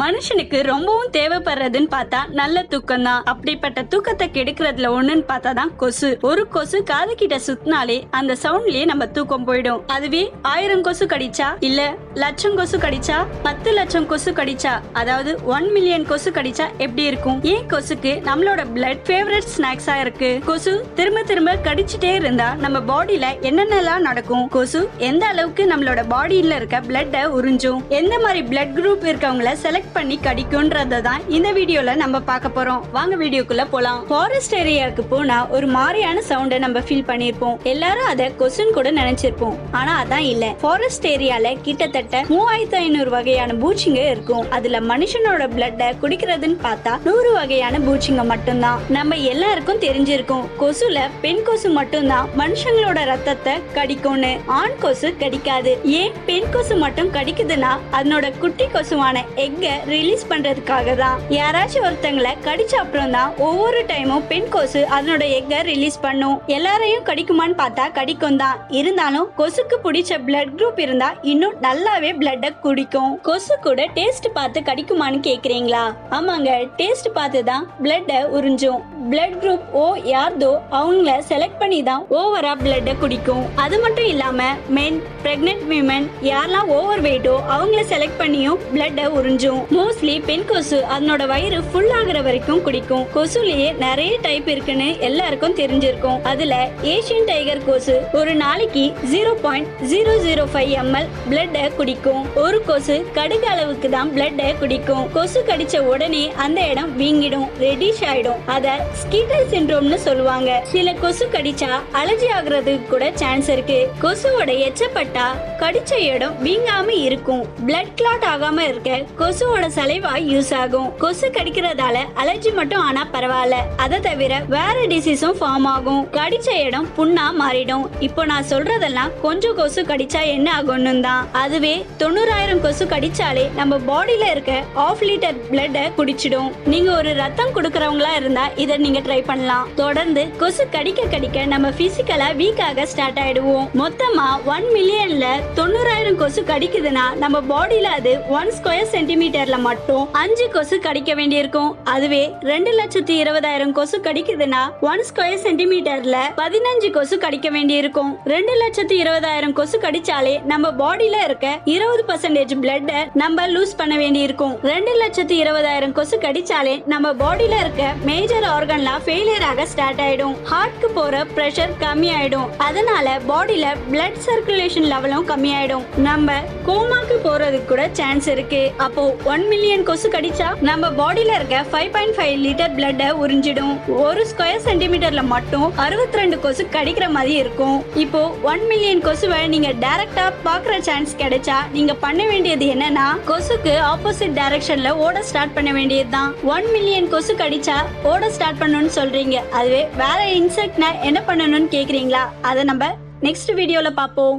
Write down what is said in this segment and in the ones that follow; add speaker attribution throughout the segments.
Speaker 1: மனுஷனுக்கு ரொம்பவும் தேவைப்படுறதுன்னு பார்த்தா நல்ல தூக்கம் தான் அப்படிப்பட்ட தூக்கத்தை கெடுக்கிறதுல ஒண்ணுன்னு பார்த்தா தான் கொசு. ஒரு கொசு காது கிட்ட சுத்தினாலே அந்த சவுண்ட்லயே நம்ம தூக்கம் போயிடும். அதுவே ஆயிரம் கொசு கடிச்சா இல்ல லட்சம் கொசு கடிச்சா பத்து லட்சம் கொசு கடிச்சா அதாவது ஒன் மில்லியன் கொசு கடிச்சா எப்படி இருக்கும்? ஏன் கொசுக்கு நம்மளோட பிளட் ஃபேவரட் ஸ்நாக்ஸா இருக்கு? கொசு திரும்ப திரும்ப கடிச்சிட்டே இருந்தா நம்ம பாடியில என்னென்னலாம் நடக்கும்? கொசு எந்த அளவுக்கு நம்மளோட பாடியில இருக்க பிளட்டை உறிஞ்சும்? எந்த மாதிரி பிளட் குரூப் இருக்கவங்கள செலக்ட் பண்ணி கடிக்கும்ன்றத தான் இந்த வீடியோல நம்ம பார்க்க போறோம். வாங்க வீடியோக்குள்ள போலாம். ஃபாரஸ்ட் ஏரியாவுக்கு போனா ஒரு மாதிரியான சவுண்டை நம்ம ஃபீல் பண்ணிருப்போம் எல்லாரும் அதை கொசுன்னு கூட நினைச்சிருப்போம். ஆனா அதான் இல்ல. ஃபாரஸ்ட் ஏரியால கிட்டத்தட்ட மூவாயிரத்தி ஐநூறு வகையான பூச்சிங்க இருக்கும். அதுல மனுஷனோட பிளட்டை குடிக்கிறதுன்னு பார்த்தா நூறு வகையான பூச்சிங்க மட்டும்தான். நம்ம எல்லாருக்கும் தெரிஞ்சிருக்கும். கொசுல பெண் கொசு மட்டும்தான் மனுஷங்களோட ரத்தத்தை கடிக்கும்னு. ஆண் கொசு கடிக்காது. ஏன் பெண் கொசு மட்டும் கடிக்குதுன்னா அதனோட குட்டி கொசுவான எக்க ரிலீஸ் பண்றதுக்காக தான் யாராச்சும் ஒருத்தங்களை கடிச்ச அப்புறம் தான் ஒவ்வொரு டைமும் பெண் கொசு அதனோட எக்க ரிலீஸ் பண்ணும். எல்லாரையும் கடிக்குமான்னு பார்த்தா கடிக்கும் தான். இருந்தாலும் கொசுக்கு பிடிச்ச பிளட் குரூப் இருந்தா இன்னும் நல்லாவே பிளட்ட குடிக்கும். கொசு கூட டேஸ்ட் பார்த்து கடிக்குமான்னு கேக்குறீங்களா? ஆமாங்க டேஸ்ட் பார்த்து தான் பிளட்ட உறிஞ்சும். பிளட் குரூப் ஓ யார்தோ அவங்கள செலக்ட் பண்ணி தான் ஓவரா பிளட்டை குடிக்கும். அது மட்டும் இல்லாம மென் பிரெக்னென்ட் விமன் யாரெல்லாம் ஓவர் வெயிட்டோ அவங்கள செலக்ட் பண்ணியும் பிளட்டை உறிஞ்சும். மோஸ்ட்லி பெண் கொசு அதனோட வயிறு ஃபுல் ஆகுற வரைக்கும் குடிக்கும். கொசுலயே நிறைய டைப் இருக்குன்னு எல்லாருக்கும் தெரிஞ்சிருக்கும். அதுல ஏசியன் டைகர் கொசு ஒரு நாளைக்கு zero point zero zero five ml பிளட்டை குடிக்கும். ஒரு கொசு கடுகு அளவுக்கு தான் பிளட்டை குடிக்கும். கொசு கடிச்ச உடனே அந்த இடம் வீங்கிடும் ரெடிஷ் ஆயிடும். அதை ஸ்கீட்டல் சிண்ட்ரோம்னு சொல்லுவாங்க. சில கொசு கடிச்சா அலர்ஜி ஆகுறதுக்கு கூட சான்ஸ் இருக்கு. கொசுவோட எச்சப்பட்டா கடிச்ச இடம் வீங்காம இருக்கும். பிளட் கிளாட் ஆகாம இருக்க கொசுவோட சலைவா யூஸ் ஆகும். கொசு கடிக்கிறதால அலர்ஜி மட்டும் ஆனா பரவாயில்ல. அதை தவிர வேற டிசீஸும் ஃபார்ம் ஆகும். கடிச்ச இடம் புண்ணா மாறிடும். இப்போ நான் சொல்றதெல்லாம் கொஞ்சம் கொசு கடிச்சா என்ன ஆகும்னு தான். அதுவே தொண்ணூறாயிரம் கொசு கடிச்சாலே நம்ம பாடியில இருக்க ஆஃப் லிட்டர் பிளட்டை குடிச்சிடும். நீங்க ஒரு ரத்தம் கொடுக்கறவங்களா இருந்தா இதை நீங்க ட்ரை பண்ணலாம். தொடர்ந்து கொசு கடிக்க கடிக்க நம்ம பிசிக்கலா வீக் ஆக ஸ்டார்ட் ஆயிடுவோம். மொத்தமா ஒன் மில்லியன்ல தொண்ணூறாயிரம் கொசு கடிக்குதுன்னா நம்ம பாடியில அது ஒன் ஸ்கொயர் சென்டிமீட்டர்ல மட்டும் அஞ்சு கொசு கடிக்க வேண்டியிருக்கும். அதுவே ரெண்டு லட்சத்தி இருபதாயிரம் கொசு கடிக்குதுன்னா ஒன் ஸ்கொயர் சென்டிமீட்டர்ல பதினஞ்சு கொசு கடிக்க வேண்டியிருக்கும். ரெண்டு லட்சத்தி இருபதாயிரம் கொசு கடிச்சாலே நம்ம பாடியில இருக்க இருபது பர்சன்டேஜ் பிளட் நம்ம லூஸ் பண்ண வேண்டியிருக்கும். ரெண்டு லட்சத்தி இருபதாயிரம் கொசு கடிச்சாலே நம்ம பாடியில இருக்க மேஜர் எல்லாம் ஃபெயிலியர் ஆக ஸ்டார்ட் ஆயிடும். ஹார்ட்க்கு போற பிரஷர் கம்மி ஆயிடும் அதனால பாடியில பிளட் சர்க்குலேஷன் லெவலும் கம்மி ஆயிடும் நம்ம கோமாக்கு போறதுக்கு கூட சான்ஸ் இருக்கு. அப்போ ஒன் மில்லியன் கொசு கடிச்சா நம்ம பாடியில இருக்க ஃபைவ் பாயிண்ட் ஃபைவ் லிட்டர் பிளட்ட உறிஞ்சிடும். ஒரு ஸ்கொயர் சென்டிமீட்டர்ல மட்டும் அறுபத்தி ரெண்டு கொசு கடிக்கிற மாதிரி இருக்கும். இப்போ ஒன் மில்லியன் கொசுவை நீங்க டைரக்டா பாக்குற சான்ஸ் கிடைச்சா நீங்க பண்ண வேண்டியது என்னன்னா கொசுக்கு ஆப்போசிட் டைரக்ஷன்ல ஓட ஸ்டார்ட் பண்ண வேண்டியதுதான். ஒன் மில்லியன் கொசு கடிச்சா ஓட ஸ்டார்ட் பண்ணணும்னு சொல்றீங்க. அதுவே வேற இன்செக்ட்னா என்ன பண்ணணும்னு கேக்குறீங்களா? அதை நம்ம நெக்ஸ்ட் வீடியோல பார்ப்போம்.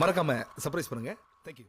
Speaker 2: மறக்காம சர்ப்ரைஸ் பண்ணுங்க. தேங்க்யூ